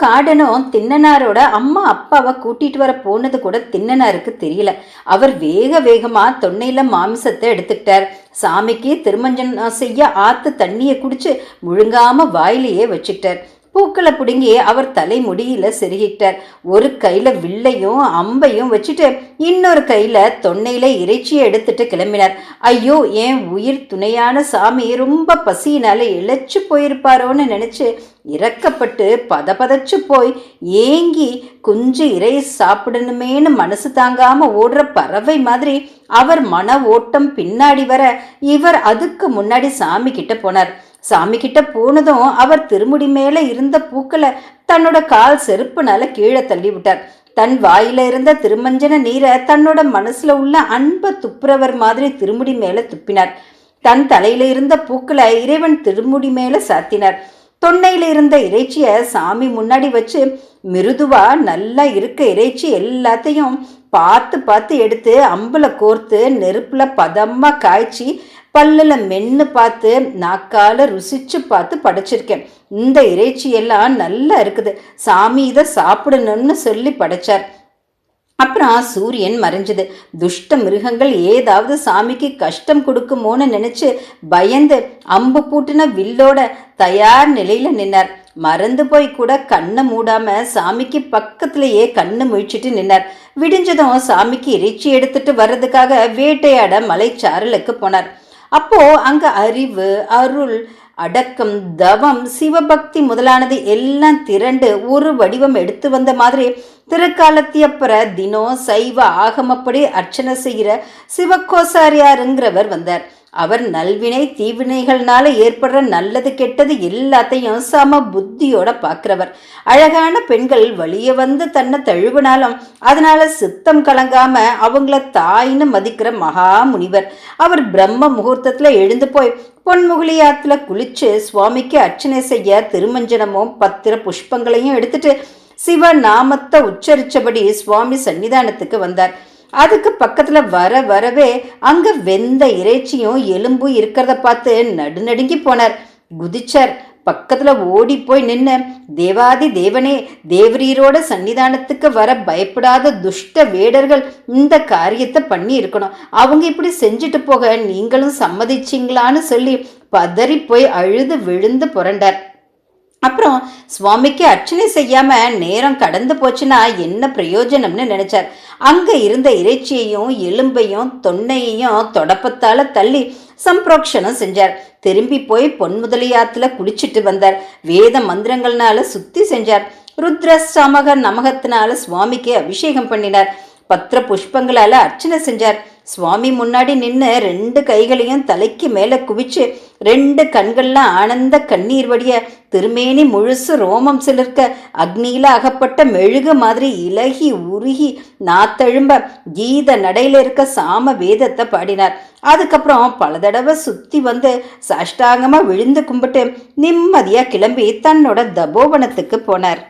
காடனும் தின்னனாரோட அம்மா அப்பாவை கூட்டிட்டு வர போனது கூட தின்னனாருக்கு தெரியல. அவர் வேக வேகமா தொன்னையில மாமிசத்தை எடுத்துக்கிட்டார். சாமிக்கு திருமஞ்சனம் செய்ய ஆத்து தண்ணியை குடிச்சு முழுங்காம வாயிலேயே வச்சுக்கிட்டார். பூக்களை பிடுங்கி அவர் தலைமுடியில செருகிட்டார். ஒரு கையில வில்லையும் அம்பையும் வச்சுட்டு இன்னொரு கையில தொன்னையில இறைச்சியை எடுத்துட்டு கிளம்பினார். ஐயோ என் உயிர் துணையான சாமி ரொம்ப பசியினால இழைச்சு போயிருப்பாரோன்னு நினைச்சு இறக்கப்பட்டு பதபதச்சு போய் ஏங்கி குஞ்சு இறை சாப்பிடணுமேன்னு மனசு தாங்காம ஓடுற பறவை மாதிரி அவர் மன ஓட்டம் பின்னாடி வர இவர் அதுக்கு முன்னாடி சாமி கிட்ட போனார். சாமி கிட்ட போனதும் அவர் திருமுடி மேல இருந்த பூக்களை தன்னோட கால் செருப்புனால கீழே தள்ளி விட்டார். தன் வாயில இருந்த திருமஞ்சன நீரை தன்னோட மனசுல உள்ள அன்பை துப்புரவர் மாதிரி திருமுடி மேல துப்பினார். தன் தலையில இருந்த பூக்களை இறைவன் திருமுடி மேல சாத்தினார். தொன்னையில இருந்த இறைச்சிய சாமி முன்னாடி வச்சு மிருதுவா நல்லா இருக்க இறைச்சி எல்லாத்தையும் பார்த்து பார்த்து எடுத்து அம்புல கோர்த்து நெருப்புல பதமா காய்ச்சி பல்லில் மென்று பார்த்து நாக்கால ருசிச்சு பார்த்து படைச்சிருக்கேன். இந்த இறைச்சி எல்லாம் நல்லா இருக்குது. சாமி இதை சாப்பிடணும்னு சொல்லி படைச்சார். அப்புறம் சூரியன் மறைஞ்சது. துஷ்ட மிருகங்கள் ஏதாவது சாமிக்கு கஷ்டம் கொடுக்குமோன்னு நினைச்சு பயந்து அம்பு பூட்டின வில்லோட தயார் நிலையில நின்னார். மறந்து போய் கூட கண்ணை மூடாம சாமிக்கு பக்கத்திலேயே கண்ணு முழிச்சிட்டு நின்னார். விடிஞ்சதும் சாமிக்கு இறைச்சி எடுத்துட்டு வர்றதுக்காக வேட்டையாட மலைச்சாரலுக்கு போனார். அப்போ அங்க அறிவு அருள் அடக்கம் தவம் சிவபக்தி முதலானது எல்லாம் திரண்டு ஒரு வடிவம் எடுத்து வந்த மாதிரி திருக்காலத்தியப்பற தினம் சைவ ஆகமப்படி அர்ச்சனை செய்கிற சிவக்கோசாரியாருங்கிறவர் வந்தார். அவர் நல்வினை தீவினைகள்னால ஏற்படுற நல்லது கெட்டது எல்லாத்தையும் சம புத்தியோட பார்க்கிறவர் அழகான பெண்கள் வழிய வந்து தன்னை தழுவினாலும் அதனால சித்தம் கலங்காம அவங்கள தாய்னு மதிக்கிற மகா முனிவர். அவர் பிரம்ம முகூர்த்தத்துல எழுந்து போய் பொன்முகலியாத்துல குளிச்சு சுவாமிக்கு அர்ச்சனை செய்ய திருமஞ்சனமும் பத்திர புஷ்பங்களையும் எடுத்துட்டு சிவ நாமத்தை உச்சரிச்சபடி சுவாமி சன்னிதானத்துக்கு வந்தார். அதுக்கு பக்கத்துல வர வரவே அங்க வெந்த இறைச்சியும் எலும்பும் இருக்கிறத பார்த்து நடுநடுங்கி போனார். குதிச்சார். பக்கத்துல ஓடி போய் நின்று தேவாதி தேவனே தேவரீரோட சன்னிதானத்துக்கு வர பயப்படாத துஷ்ட வேடர்கள் இந்த காரியத்தை பண்ணி இருக்கணும் அவங்க இப்படி செஞ்சுட்டு போக நீங்களும் சம்மதிச்சிங்களான்னு சொல்லி பதறி போய் அழுது விழுந்து புரண்டார். அப்புறம் சுவாமிக்கு அர்ச்சனை செய்யாம நேரம் கடந்து போச்சுன்னா என்ன பிரயோஜனம்னு நினைச்சார். அங்க இருந்த இறைச்சியையும் எலும்பையும் தொன்னையையும் தொடப்பத்தால தள்ளி சம்பிரோக்ஷனம் செஞ்சார். திரும்பி போய் பொன்முதலியாத்துல குளிச்சுட்டு வந்தார். வேத மந்திரங்கள்னால சுத்தி செஞ்சார். ருத்ர சமக நமகத்தினால சுவாமிக்கு அபிஷேகம் பண்ணினார். பத்திர புஷ்பங்களால அர்ச்சனை செஞ்சார். சுவாமி முன்னாடி நின்று ரெண்டு கைகளையும் தலைக்கு மேலே குவிச்சு ரெண்டு கண்கள்லாம் ஆனந்த கண்ணீர் வடிய திருமேனி முழுசு ரோமம் சிலிர்க்க அக்னியில் அகப்பட்ட மெழுகு மாதிரி இலகி உருகி நாத்தழும்ப கீத நடையில் இருக்க சாம வேதத்தை பாடினார். அதுக்கப்புறம் பல தடவை சுற்றி வந்து சாஷ்டாங்கமாக விழுந்து கும்பிட்டு நிம்மதியாக கிளம்பி தன்னோட தபோவனத்துக்கு போனார்.